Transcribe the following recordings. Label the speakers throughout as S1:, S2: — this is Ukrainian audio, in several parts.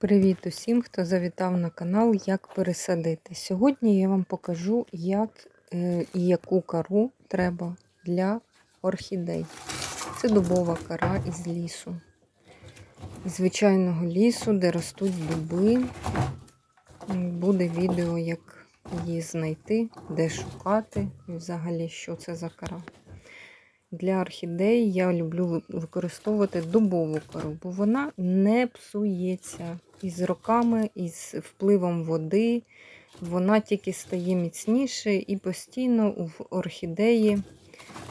S1: Привіт усім, хто завітав на канал Як пересадити. Сьогодні я вам покажу, як е, і яку кору треба для орхідей. Це дубова кора із лісу. Із звичайного лісу, де ростуть дуби. Буде відео, як її знайти, де шукати і взагалі, що це за кора. Для орхідей я люблю використовувати дубову кору, бо вона не псується із роками, із впливом води. Вона тільки стає міцніше і постійно в орхідеї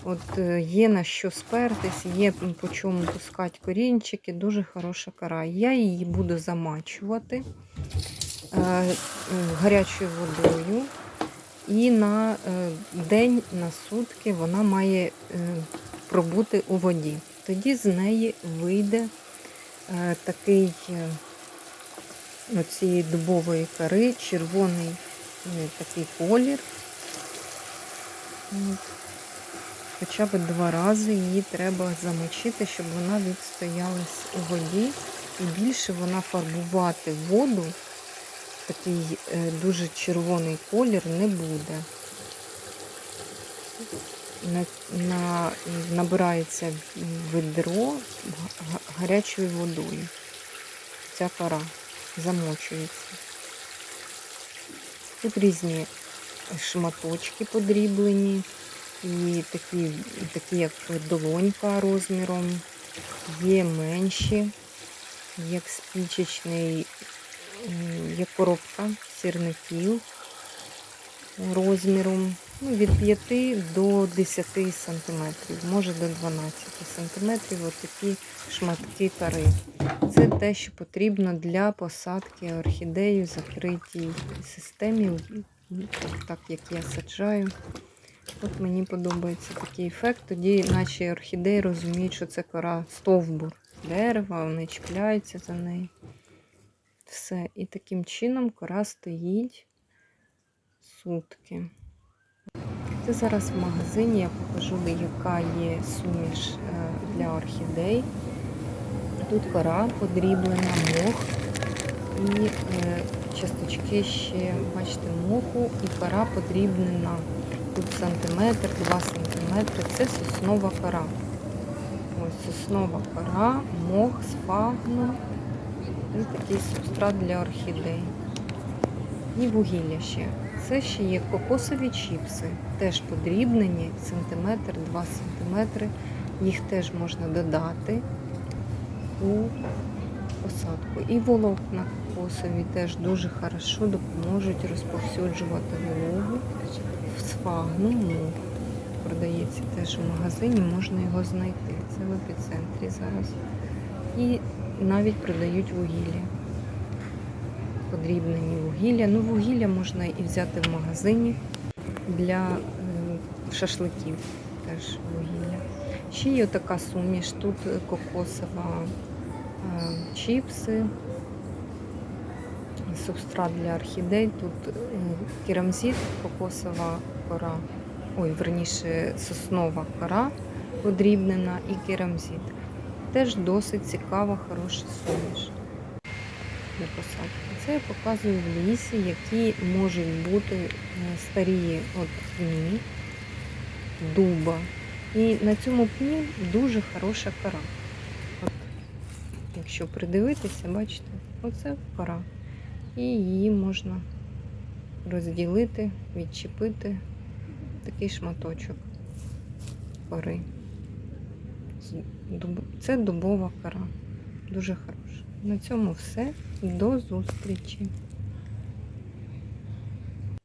S1: от е, є на що спертись, є по чому пускати корінчики, дуже хороша кора. Я її буду замачувати е, гарячою водою. І на день, на сутки вона має пробути у воді. Тоді з неї вийде такий цієї дубової кори, червоний такий колір. Хоча б два рази її треба замочити, щоб вона відстоялась у воді. І більше вона фарбувати воду, такий е, дуже червоний колір, не буде. На, на, Набирається ведро гарячою водою. Ця кора замочується. Тут різні шматочки подріблені, і такі, такі як долонька розміром, є менші, як спічечний, як коробка сірників розміром ну, від 5 до 10 см, може до 12 см, ось такі шматки кори. Це те, що потрібно для посадки орхідеї в закритій системі, так як я саджаю. От мені подобається такий ефект. Тоді наші орхідеї розуміють, що це кора стовбур дерева, вони чіпляються за неї. Все. І таким чином кора стоїть сутки. Це зараз в магазині я покажу, яка є суміш е, для орхідей. Тут кора подріблена, мох і е, часточки ще, бачите, моху і кора подрібнена. Тут сантиметр, 2 сантиметри. Це соснова кора. Ось соснова кора, мох, сфагну і такий субстрат для орхідей. І вугілля ще. Це ще є кокосові чіпси, теж подрібнені, сантиметр, 2 сантиметри. Їх теж можна додати у посадку. І волокна кокосові теж дуже хорошо допоможуть розповсюджувати вологу сфагну мух. Продається теж в магазині, можна його знайти. Це в епіцентрі зараз. І навіть продають вугілля. Подрібнені вугілля. Ну, вугілля можна і взяти в магазині для шашликів. Теж вугілля. Ще є така суміш, тут кокосова чіпси, субстрат для орхідей, тут керамзит, кокосова кора, ой, верніше соснова кора подрібнена і керамзит. Теж досить цікава, хороша суміш для посадки. Це я показую в лісі, які можуть бути старі от пні, дуба. І на цьому пні дуже хороша кора. От, Якщо придивитися, бачите, оце кора. І її можна розділити, відчепити такий шматочок кори. Це дубова кора. Дуже хороша. На цьому все. До зустрічі!